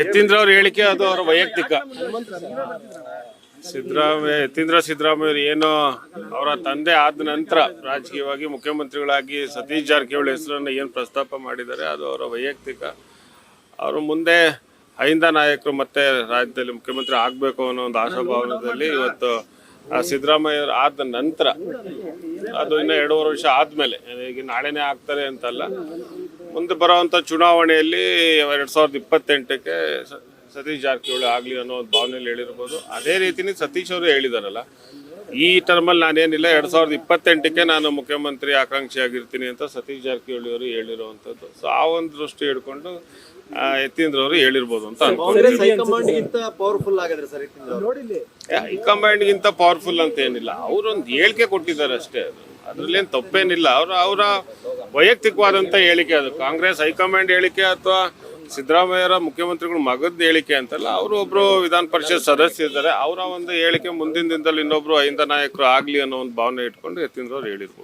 ಯತೀಂದ್ರ ಅವ್ರ ಹೇಳಿಕೆ ಅದು ಅವರ ವೈಯಕ್ತಿಕ. ಸಿದ್ದರಾಮಯ್ಯ, ಯತೀಂದ್ರ ಸಿದ್ದರಾಮಯ್ಯ ಏನು ಅವರ ತಂದೆ ಆದ ನಂತರ ರಾಜಕೀಯವಾಗಿ ಮುಖ್ಯಮಂತ್ರಿಗಳಾಗಿ ಸತೀಶ್ ಜಾರಕಿಹೊಳಿ ಹೆಸರನ್ನು ಏನು ಪ್ರಸ್ತಾಪ ಮಾಡಿದ್ದಾರೆ ಅದು ಅವರ ವೈಯಕ್ತಿಕ. ಅವರು ಮುಂದೆ ಐಂದ ನಾಯಕರು ಮತ್ತೆ ರಾಜ್ಯದಲ್ಲಿ ಮುಖ್ಯಮಂತ್ರಿ ಆಗಬೇಕು ಅನ್ನೋ ಒಂದು ಆಶಾಭಾವನದಲ್ಲಿ ಇವತ್ತು ಸಿದ್ದರಾಮಯ್ಯ ಆದ ನಂತರ, ಅದು ಇನ್ನೂ ಎರಡೂವರೆ ವರ್ಷ ಆದಮೇಲೆ ಈಗ ನಾಳೆನೇ ಆಗ್ತಾರೆ ಅಂತಲ್ಲ ಮುಂದೆ ಬರೋವಂಥ ಚುನಾವಣೆಯಲ್ಲಿ ಎರಡು ಸಾವಿರದ ಇಪ್ಪತ್ತೆಂಟಕ್ಕೆ ಸತೀಶ್ ಜಾರಕಿಹೊಳಿ ಆಗಲಿ ಅನ್ನೋ ಒಂದು ಭಾವನೆಯಲ್ಲಿ ಹೇಳಿರ್ಬೋದು. ಅದೇ ರೀತಿನೇ ಸತೀಶ್ ಅವರು ಹೇಳಿದಾರಲ್ಲ ಈ ಟರ್ಮಲ್ಲಿ ನಾನೇನಿಲ್ಲ ಎರಡು ಸಾವಿರದ ಇಪ್ಪತ್ತೆಂಟಕ್ಕೆ ನಾನು ಮುಖ್ಯಮಂತ್ರಿ ಆಕಾಂಕ್ಷಿ ಆಗಿರ್ತೀನಿ ಅಂತ ಸತೀಶ್ ಜಾರಕಿಹೊಳಿ ಅವರು ಹೇಳಿರುವಂಥದ್ದು. ಸೊ ಆ ಒಂದು ದೃಷ್ಟಿ ಹಿಡ್ಕೊಂಡು ಆ, ಯತೀಂದ್ರ ಅವರು ಹೇಳಿರ್ಬೋದು ಅಂತ. ಹೈಕಮಾಂಡ್ಗಿಂತ ಪವರ್ಫುಲ್ ಅಂತ ಏನಿಲ್ಲ. ಅವರೊಂದು ಹೇಳಿಕೆ ಕೊಟ್ಟಿದ್ದಾರೆ ಅಷ್ಟೇ ಅದು. ಅದ್ರಲ್ಲೇನು ತಪ್ಪೇನಿಲ್ಲ. ಅವರ ಅವರ ವೈಯಕ್ತಿಕವಾದಂಥ ಹೇಳಿಕೆ ಅದು. ಕಾಂಗ್ರೆಸ್ ಹೈಕಮಾಂಡ್ ಹೇಳಿಕೆ ಅಥವಾ ಸಿದ್ದರಾಮಯ್ಯರ ಮುಖ್ಯಮಂತ್ರಿಗಳು ಮಗದ ಹೇಳಿಕೆ ಅಂತಲ್ಲ, ಅವರು ಒಬ್ಬರು ವಿಧಾನ ಪರಿಷತ್ ಸದಸ್ಯ ಇದ್ದಾರೆ. ಅವರ ಒಂದು ಹೇಳಿಕೆ ಮುಂದಿನ ದಿನದಲ್ಲಿ ಇನ್ನೊಬ್ರು ಐಂದ ನಾಯಕರು ಆಗಲಿ ಅನ್ನೋ ಒಂದು ಭಾವನೆ ಇಟ್ಕೊಂಡು ಅವ್ರು ಹೇಳಿರ್ಬೋದು.